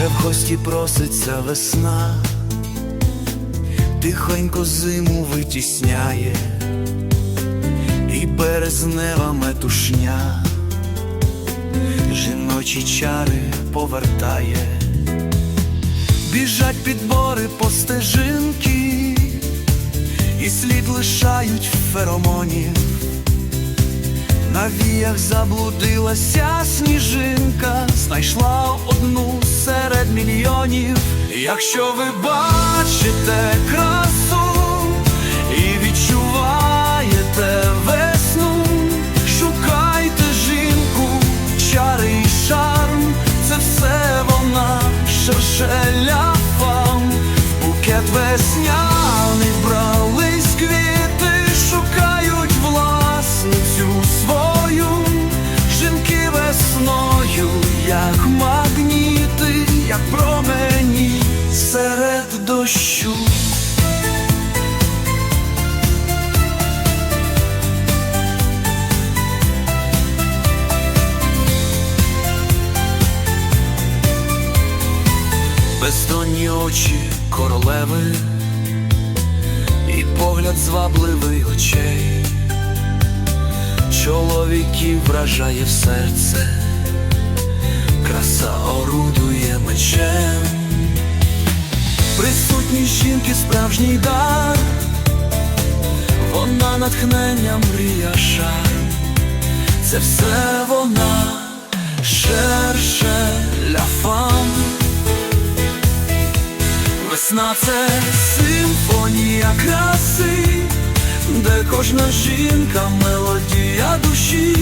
Вже в гості проситься весна, тихонько зиму витісняє, і березнева метушня, жіночі чари повертає, біжать підбори по стежинки, і слід лишають феромонів. На віях заблудилася сніжинка, знайшла одну мільйонів. Якщо ви бачите красу і відчуваєте весну, шукайте жінку, чари і шарм, це все вона, шершеля фам, В букет весняний вбрались квіти, шукають власницю свою, жінки весною, як Бездонні очі королеви і погляд звабливий очей, чоловіків вражає в серце, краса орудує мечем, присутні жінки справжній дар, вона натхнення мрія шар, це все вона, шерше Весна це симфонія краси, де кожна жінка мелодія душі,